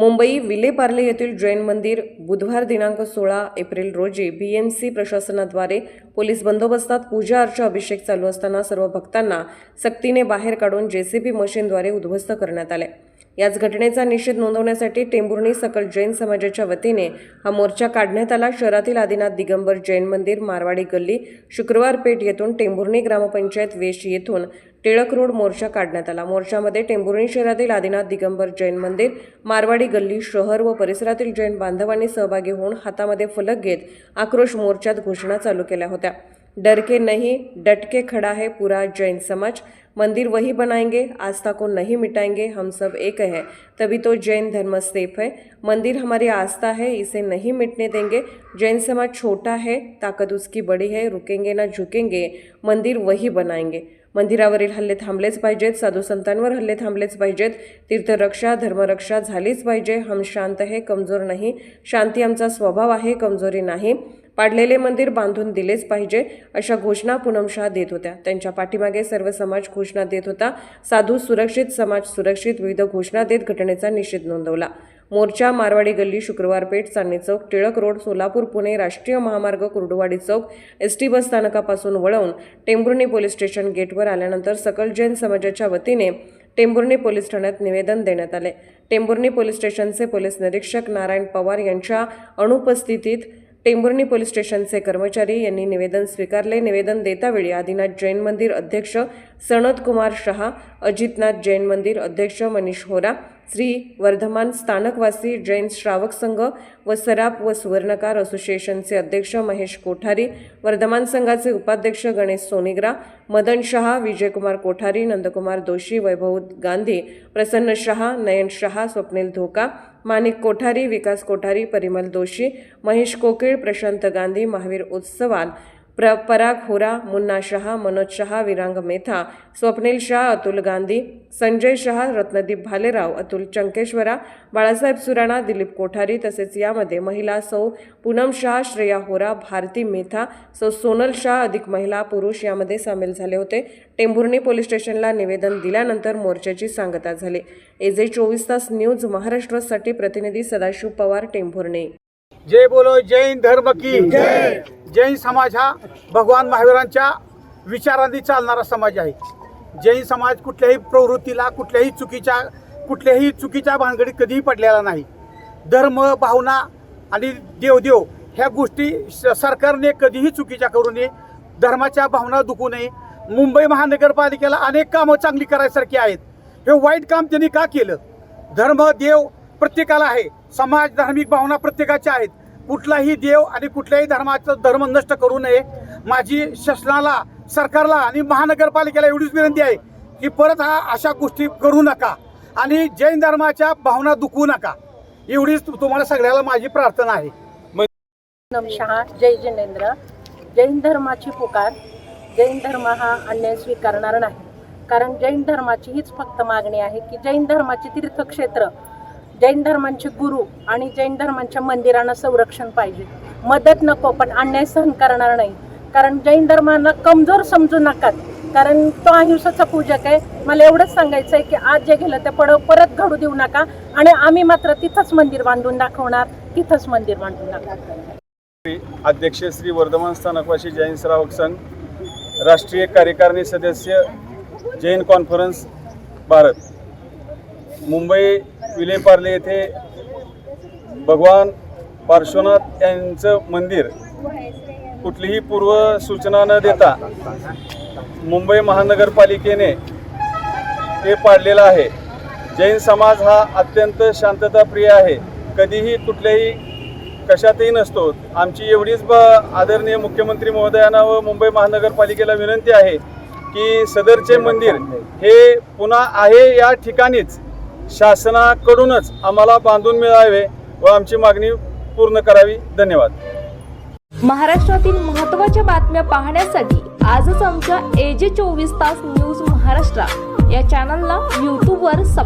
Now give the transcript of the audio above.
मुंबई विलेपार्ले येथील जैन मंदिर बुधवार दिनांक सोळा एप्रिल रोजी बी एम सी प्रशासनाद्वारे पोलीस बंदोबस्तात पूजा अर्चा अभिषेक चालू असताना सर्व भक्तांना सक्तीने बाहेर काढून जेसीबी मशीनद्वारे उद्ध्वस्त करण्यात आले. याच घटनेचा निषेध नोंदवण्यासाठी टेंभुर्णी सकल जैन समाजाच्या वतीने हा मोर्चा काढण्यात आला. शहरातील आदिनाथ दिगंबर जैन मंदिर मारवाडी गल्ली शुक्रवार पेठ येथून टेंभुर्णी ग्रामपंचायत वेश येथून टिळक रोड मोर्चा काढण्यात आला. मोर्चामध्ये टेंभुर्णी शहरातील आदिनाथ दिगंबर जैन मंदिर मारवाडी गल्ली शहर व परिसरातील जैन बांधवांनी सहभागी होऊन हातामध्ये फलक घेत आक्रोश मोर्चात घोषणा चालू केल्या होत्या. डर के नहीं, डट के खड़ा है पूरा जैन समाज। मंदिर वही बनाएँगे, आस्था को नहीं मिटाएँगे, हम सब एक है। तभी तो जैन धर्म सेफ़ है। मंदिर हमारी आस्था है, इसे नहीं मिटने देंगे। जैन समाज छोटा है, ताकत उसकी बड़ी है, रुकेंगे ना झुकेंगे। मंदिर वही बनाएँगे। मंदिरावरील हल्ले थांबलेच पाहिजेत साधू संतांवर हल्ले थांबलेच पाहिजेत तीर्थरक्षा धर्मरक्षा झालीच पाहिजे. हम शांत हे कमजोर नाही. शांती आमचा स्वभाव आहे कमजोरी नाही. पाडलेले मंदिर बांधून दिलेच पाहिजे अशा घोषणा पूनमशाह देत होत्या. त्यांच्या पाठीमागे सर्व समाज घोषणा देत होता. साधू सुरक्षित समाज सुरक्षित विविध घोषणा देत घटनेचा निषेध नोंदवला. मोर्चा मारवाडी गल्ली शुक्रवार पेठ चांदणी चौक टिळक रोड सोलापूर पुणे राष्ट्रीय महामार्ग Kurduwadi Chowk S T bus स्थानकापासून वळवून टेंभुर्णी पोलीस स्टेशन गेटवर आल्यानंतर सकल जैन समाजाच्या वतीने टेंभुर्णी पोलीस ठाण्यात निवेदन देण्यात आले. टेंभुर्णी पोलीस स्टेशनचे पोलीस निरीक्षक नारायण पवार यांच्या अनुपस्थितीत टेंभुर्णी पोलीस स्टेशनचे कर्मचारी यांनी निवेदन स्वीकारले. निवेदन देतावेळी आदिनाथ जैन मंदिर अध्यक्ष सनत कुमार शहा अजितनाथ जैन मंदिर अध्यक्ष मनीष होरा श्री वर्धमान स्थानकवासी जैन श्रावक संघ व सराप व सुवर्णकार असोसिएशनचे अध्यक्ष महेश कोठारी वर्धमान संघाचे उपाध्यक्ष गणेश सोनिग्रा मदन शहा विजयकुमार कोठारी नंदकुमार दोशी वैभव गांधी प्रसन्न शहा नयन शहा स्वप्नील धोका माणिक कोठारी विकास कोठारी परिमल दोशी महेश कोकिळ प्रशांत गांधी महावीर उत्सवाल प्र पराग होरा मुन्ना शहा मनोज शहा विरांग मेथा स्वप्नील शाह अतुल गांधी संजय शहा रत्नदीप भालेराव अतुल चंकेश्वरा बाळासाहेब सुराणा दिलीप कोठारी तसेच यामध्ये महिला सौ पूनम शाह श्रेया होरा भारती मेथा सौ सोनल शाह अधिक महिला पुरुष यामध्ये सामील झाले होते. टेंभुर्णी पोलीस स्टेशनला निवेदन दिल्यानंतर मोर्चाची सांगता झाली. एजे चोवीस तास न्यूज महाराष्ट्रासाठी प्रतिनिधी सदाशिव पवार टेंभुर्णी. जय बोलो जैन धर्म की जय जैन समाज हा भगवान महावीरांच्या विचारांनी चालणारा समाज आहे. जैन समाज कुठल्याही प्रवृत्तीला कुठल्याही चुकीच्या कुठल्याही चुकीच्या भानगडीत कधीही पडलेला नाही. धर्म भावना आणि देवदेव ह्या गोष्टी सरकारने कधीही चुकीच्या करू नये. धर्माच्या भावना दुखू नये. मुंबई महानगरपालिकेला अनेक कामं चांगली करायसारखी आहेत. हे वाईट काम त्यांनी का केलं? धर्म देव प्रत्येकाला आहे. समाज धार्मिक भावना प्रत्येकाच्या आहेत. कुठलाही देव आणि कुठल्याही धर्माचं धर्म नष्ट करू नये. माझी शासनाला सरकारला आणि महानगरपालिकेला एवढीच विनंती आहे की परत हा अशा गोष्टी करू नका आणि जैन धर्माच्या भावना दुखवू नका. एवढीच तुम्हाला सगळ्याला माझी प्रार्थना आहे. नमशहा जय जिनेंद्र. जैन धर्माची पुकार जैन धर्म हा अन्याय स्वीकारणार नाही. कारण जैन धर्माची हीच फक्त मागणी आहे की जैन धर्माचे तीर्थक्षेत्र जैन धर्मांचे गुरु आणि जैन धर्मांच्या मंदिरांना संरक्षण पाहिजे. मदत नको पण अन्याय सहन करणार नाही. कारण जैन धर्माला कमजोर समजू नका. कारण तो अहिंसाचा पूजक आहे. मला एवढंच सांगायचं आहे की आज जे गेलं ते पड परत घडू देऊ नका. आणि आम्ही मात्र तिथंच मंदिर बांधून दाखवणार. तिथंच मंदिर बांधून दाखवणार. अध्यक्ष श्री वर्धमान स्थानकवासी जैन श्रावक संघ राष्ट्रीय कार्यकारिणी सदस्य जैन कॉन्फरन्स भारत. मुंबई विलेपार्ले येथे भगवान पार्श्वनाथ यांचं मंदिर कुठलीही पूर्व सूचना न देता मुंबई महानगरपालिकेने ते पाडलेलं आहे. जैन समाज हा अत्यंत शांतताप्रिय आहे. कधीही कुठल्याही कशातही नसतो. आमची एवढीच ब आदरणीय मुख्यमंत्री महोदयांना व मुंबई महानगरपालिकेला विनंती आहे की सदरचे मंदिर हे पुन्हा आहे या ठिकाणीच. शासनाकडूनच आम्हाला बांधून मिळावे व आमची मागणी पूर्ण करावी. धन्यवाद. महाराष्ट्रातील महत्त्वाच्या बातम्या पाहण्यासाठी आजच आमच्या एजे चोवीस तास न्यूज महाराष्ट्र या चॅनलला यूट्यूबवर सब